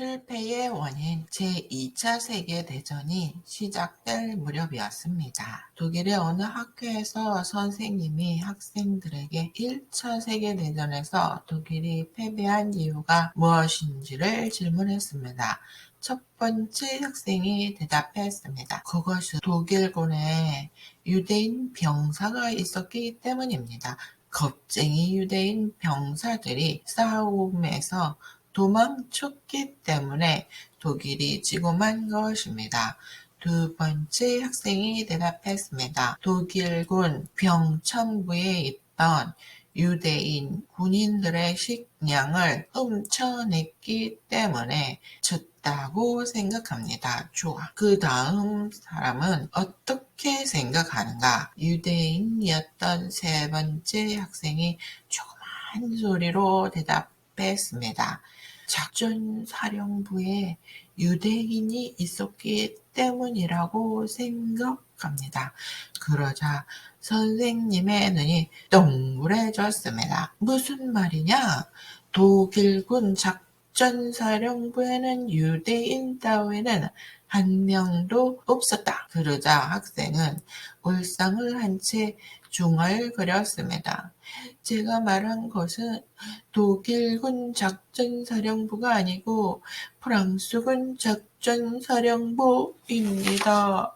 실패의 원인 제2차 세계대전이 시작될 무렵이었습니다. 독일의 어느 학교에서 선생님이 학생들에게 1차 세계대전에서 독일이 패배한 이유가 무엇인지를 질문했습니다. 첫 번째 학생이 대답했습니다. 그것은 독일군에 유대인 병사가 있었기 때문입니다. 겁쟁이 유대인 병사들이 싸움에서 도망쳤기 때문에 독일이 지고 만 것입니다. 두 번째 학생이 대답했습니다. 독일군 병천부에 있던 유대인 군인들의 식량을 훔쳐냈기 때문에 졌다고 생각합니다. 좋아. 그 다음 사람은 어떻게 생각하는가? 유대인이었던 세 번째 학생이 조그만 소리로 대답 했습니다. 작전사령부에 유대인이 있었기 때문이라고 생각합니다. 그러자 선생님의 눈이 동그래졌습니다. 무슨 말이냐? 독일군 작전사령부에는 유대인 따위는 한 명도 없었다. 그러자 학생은 울상을 한 채 중얼거렸습니다. 제가 말한 것은 독일군 작전사령부가 아니고 프랑스군 작전사령부입니다.